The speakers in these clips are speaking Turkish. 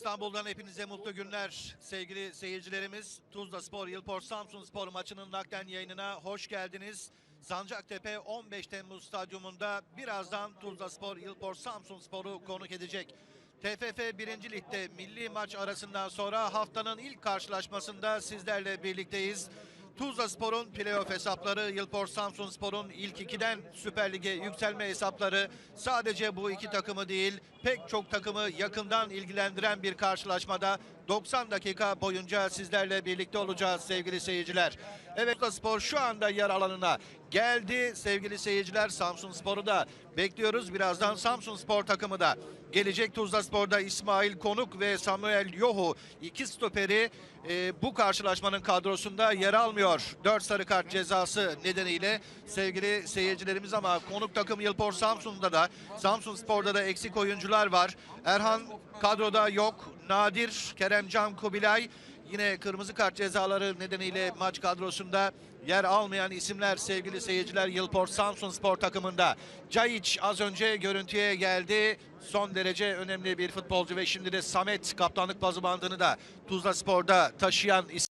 İstanbul'dan hepinize mutlu günler sevgili seyircilerimiz. Tuzla Spor, Yılport Samsun Spor maçının naklen yayınına hoş geldiniz. Sancaktepe 15 Temmuz Stadyumunda birazdan Tuzla Spor, Yılport Samsun Spor'u konuk edecek. TFF 1. Lig'de milli maç arasından sonra haftanın ilk karşılaşmasında sizlerle birlikteyiz. Tuzla Spor'un playoff hesapları, Yılport Samsun Spor'un ilk ikiden Süper Lig'e yükselme hesapları sadece bu iki takımı değil pek çok takımı yakından ilgilendiren bir karşılaşmada 90 dakika boyunca sizlerle birlikte olacağız sevgili seyirciler. Evet Spor şu anda yer alanına geldi sevgili seyirciler Samsun Spor'u da bekliyoruz. Birazdan Samsun Spor takımı da gelecek Tuzla Spor'da İsmail Konuk ve Samuel Yohu iki stoperi e, bu karşılaşmanın kadrosunda yer almıyor. 4 sarı kart cezası nedeniyle sevgili seyircilerimiz ama konuk takım Yılpor Samsun'da da Samsun Spor'da da eksik oyuncular var. Erhan kadroda yok. Nadir, Keremcan Kubilay yine kırmızı kart cezaları nedeniyle maç kadrosunda yer almayan isimler sevgili seyirciler Yılport Samsun Spor takımında. Cayiç az önce görüntüye geldi. Son derece önemli bir futbolcu ve şimdi de Samet kaptanlık bazı bandını da Tuzla Spor'da taşıyan isim.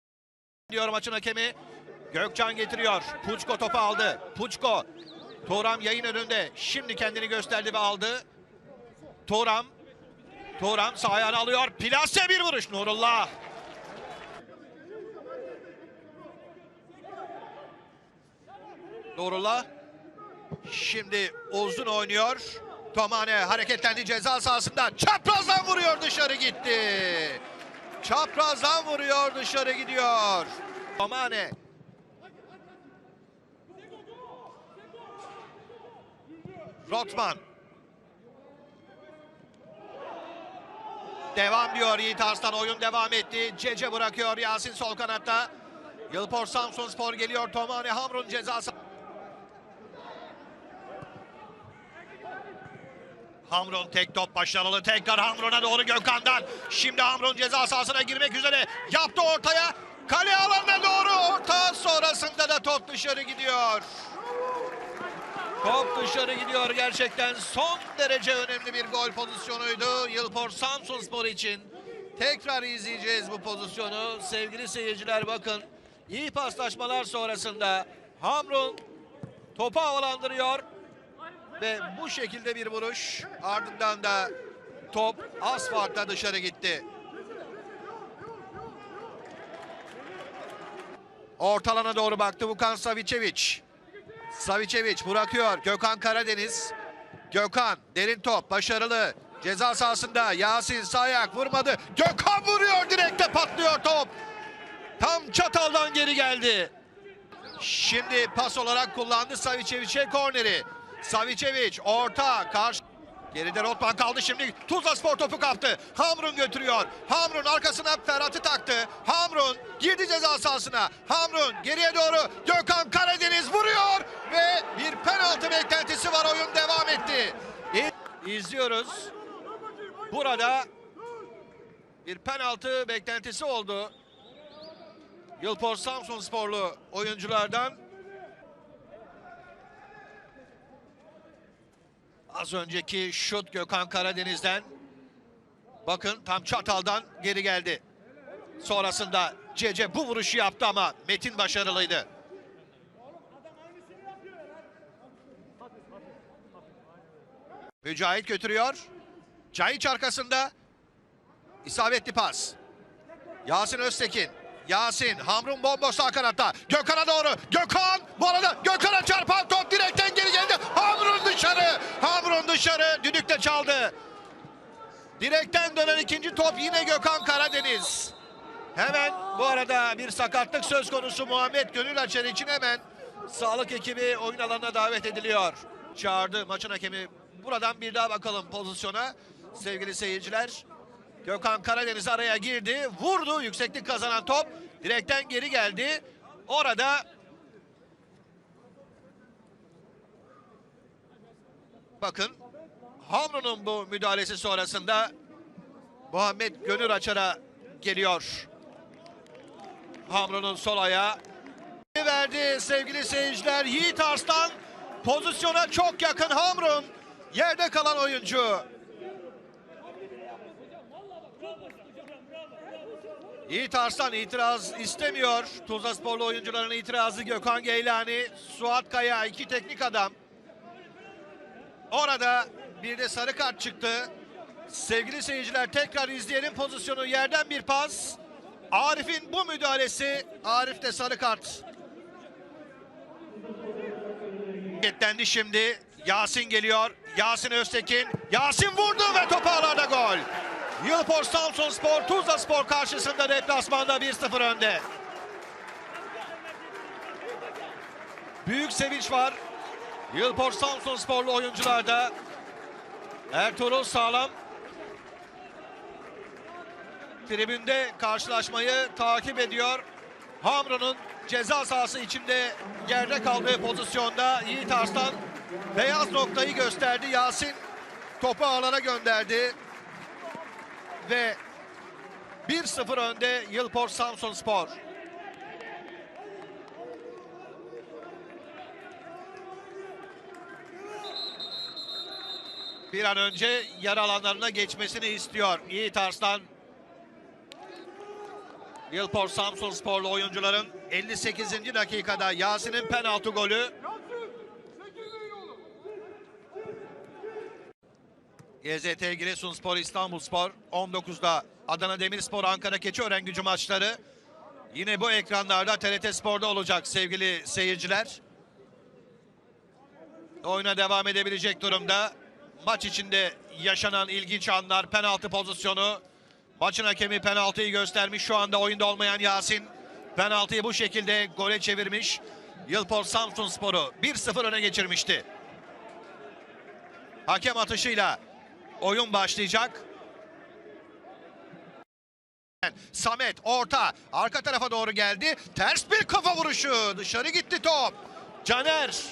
Diyor maçın hakemi Gökcan getiriyor. Puçko topu aldı. Puçko. Toram yayın önünde. Şimdi kendini gösterdi ve aldı. Toram. Toram sağ ayağını alıyor. Plase bir vuruş Nurullah. Nurullah. Şimdi uzun oynuyor. Tomane hareketlendi ceza sahasında. Çaprazdan vuruyor dışarı gitti. Çaprazdan vuruyor dışarı gidiyor. Tomane. Rotman. Devam diyor Yiğit Arslan. Oyun devam etti. Cece bırakıyor Yasin sol kanatta. Yılpor Samsun Spor geliyor. Tomane Hamrun cezası. Hamrun tek top başarılı. Tekrar Hamrun'a doğru Gökhan'dan. Şimdi Hamrun ceza sahasına girmek üzere. Yaptı ortaya. Kale alanına doğru orta sonrasında da top dışarı gidiyor. Top dışarı gidiyor gerçekten son derece önemli bir gol pozisyonuydu Yılpor Samsun Spor için. Tekrar izleyeceğiz bu pozisyonu. Sevgili seyirciler bakın. iyi paslaşmalar sonrasında Hamrun topu havalandırıyor. Ve bu şekilde bir vuruş ardından da top az dışarı gitti. Ortalana doğru baktı Vukan Savicevic. Savicevic bırakıyor. Gökhan Karadeniz. Gökhan derin top başarılı. Ceza sahasında Yasin Sayak vurmadı. Gökhan vuruyor direkte patlıyor top. Tam çataldan geri geldi. Şimdi pas olarak kullandı Savicevic'e korneri. Savicevic orta karşı. Geride Rotman kaldı şimdi. Tuzla Spor topu kaptı. Hamrun götürüyor. Hamrun arkasına Ferhat'ı taktı. Hamrun girdi ceza sahasına. Hamrun geriye doğru. Gökhan Karadeniz vuruyor. Ve bir penaltı beklentisi var. Oyun devam etti. İzliyoruz. Burada bir penaltı beklentisi oldu. Yılpor Samsun sporlu oyunculardan. Az önceki şut Gökhan Karadeniz'den. Bakın tam çataldan geri geldi. Sonrasında Cece bu vuruşu yaptı ama Metin başarılıydı. Mücahit götürüyor. Cahiç arkasında. İsabetli pas. Yasin Öztekin. Yasin Hamrun bomboş sağ kanatta. Gökhan'a doğru. Gökhan bu arada Gökhan'a çarpan top direkten geri geldi. Hamrun dışarı. Hamrun dışarı. Düdükle çaldı. Direkten dönen ikinci top yine Gökhan Karadeniz. Hemen bu arada bir sakatlık söz konusu Muhammed Gönül Açar için hemen sağlık ekibi oyun alanına davet ediliyor. Çağırdı maçın hakemi. Buradan bir daha bakalım pozisyona sevgili seyirciler. Gökhan Karadeniz araya girdi. Vurdu. Yükseklik kazanan top. Direkten geri geldi. Orada bakın Hamrun'un bu müdahalesi sonrasında Muhammed Gönül Açar'a geliyor. Hamrun'un sol ayağı verdi sevgili seyirciler. Yiğit Arslan pozisyona çok yakın Hamrun. Yerde kalan oyuncu. Yiğit Arslan itiraz istemiyor. Tuzla Sporlu oyuncuların itirazı Gökhan Geylani, Suat Kaya iki teknik adam. Orada bir de sarı kart çıktı. Sevgili seyirciler tekrar izleyelim pozisyonu. Yerden bir pas. Arif'in bu müdahalesi. Arif de sarı kart. Yetlendi şimdi. Yasin geliyor. Yasin Öztekin. Yasin vurdu ve top ağlarda gol. Yılpor Samsun Spor, Tuzla Spor karşısında deplasmanda 1-0 önde. Büyük sevinç var. Yılpor Samsun Sporlu oyuncularda. Ertuğrul Sağlam tribünde karşılaşmayı takip ediyor. Hamro'nun ceza sahası içinde yerde kaldığı pozisyonda Yiğit Arslan beyaz noktayı gösterdi. Yasin topu ağlara gönderdi. Ve 1-0 önde Yılpor Samsun Spor. Bir an önce yer alanlarına geçmesini istiyor Yiğit Arslan. Yılpor Samsun Sporlu oyuncuların 58. dakikada Yasin'in penaltı golü. GZT Giresunspor İstanbulspor 19'da Adana Demirspor Ankara Keçiören gücü maçları yine bu ekranlarda TRT Spor'da olacak sevgili seyirciler. Oyuna devam edebilecek durumda. Maç içinde yaşanan ilginç anlar, penaltı pozisyonu. Maçın hakemi penaltıyı göstermiş. Şu anda oyunda olmayan Yasin penaltıyı bu şekilde gole çevirmiş. Yılpor Samsun Sporu 1-0 öne geçirmişti. Hakem atışıyla oyun başlayacak. Samet orta arka tarafa doğru geldi. Ters bir kafa vuruşu. Dışarı gitti top. Caner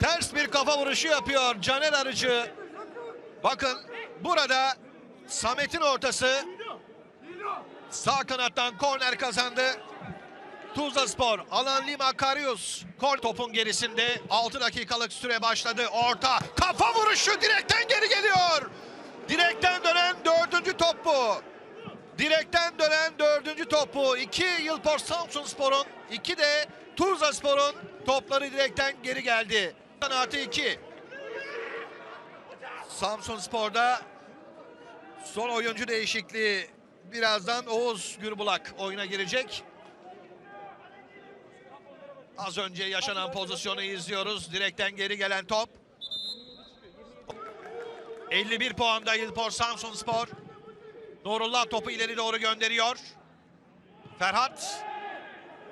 ters bir kafa vuruşu yapıyor Caner Arıcı. Bakın burada Samet'in ortası sağ kanattan korner kazandı. Tuzla Spor, Alan Lima Karius. Kol topun gerisinde 6 dakikalık süre başladı. Orta, kafa vuruşu direkten geri geliyor. Direkten dönen dördüncü top bu. Direkten dönen dördüncü topu. İki Yılpor Samsun Spor'un, iki de Tuzla Spor'un topları direkten geri geldi. Artı iki. Samsun Spor'da son oyuncu değişikliği birazdan Oğuz Gürbulak oyuna girecek. Az önce yaşanan pozisyonu izliyoruz. Direkten geri gelen top. 51 puanda Yılpor Samsun Spor. Nurullah topu ileri doğru gönderiyor. Ferhat.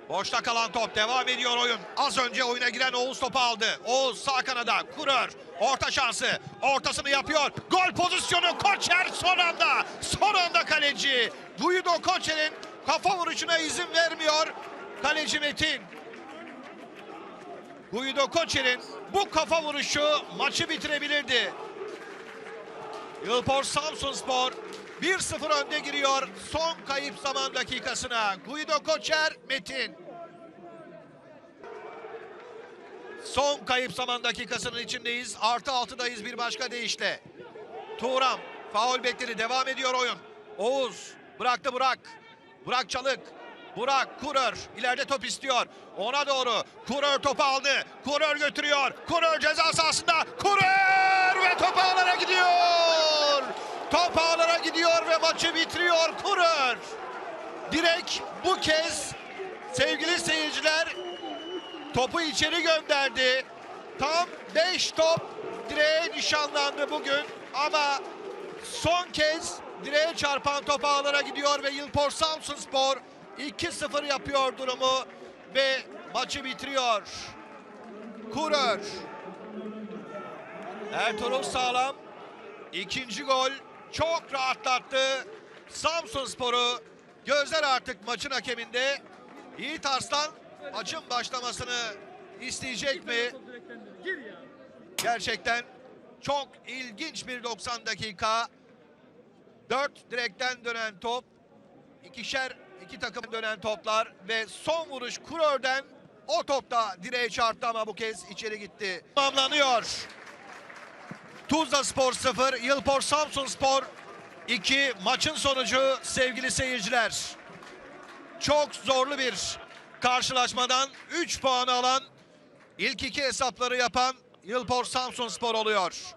Boşta kalan top devam ediyor oyun. Az önce oyuna giren Oğuz topu aldı. Oğuz sağ kanada kurur. Orta şansı. Ortasını yapıyor. Gol pozisyonu Koçer son anda. Son anda kaleci. Guido Koçer'in kafa vuruşuna izin vermiyor. Kaleci Metin. Guido Koçer'in bu kafa vuruşu maçı bitirebilirdi. Yılpor Samsun Spor 1-0 önde giriyor son kayıp zaman dakikasına. Guido Koçer, Metin. Son kayıp zaman dakikasının içindeyiz. Artı altıdayız bir başka deyişle. Tuğram faul bekledi. Devam ediyor oyun. Oğuz bıraktı Burak. Burak Çalık. Burak Kurör ileride top istiyor. Ona doğru Kurör topu aldı. Kurör götürüyor. Kurör ceza sahasında. Kurör ve top ağlara gidiyor. Top ağlara gidiyor ve maçı bitiriyor Kurör. Direk bu kez sevgili seyirciler topu içeri gönderdi. Tam 5 top direğe nişanlandı bugün ama son kez direğe çarpan top ağlara gidiyor ve Yılpor Samsun Spor 2-0 yapıyor durumu ve maçı bitiriyor. Kurör. Ertuğrul Sağlam ikinci gol çok rahatlattı. Samsun Spor'u gözler artık maçın hakeminde. Yiğit Arslan maçın başlamasını isteyecek mi? Gerçekten çok ilginç bir 90 dakika. 4 direkten dönen top. ikişer İki takım dönen toplar ve son vuruş Kurör'den o topta direğe çarptı ama bu kez içeri gitti. Tamamlanıyor. Tuzla Spor 0, Yılpor Samsun Spor 2 maçın sonucu sevgili seyirciler. Çok zorlu bir karşılaşmadan 3 puan alan ilk iki hesapları yapan Yılpor Samsun Spor oluyor.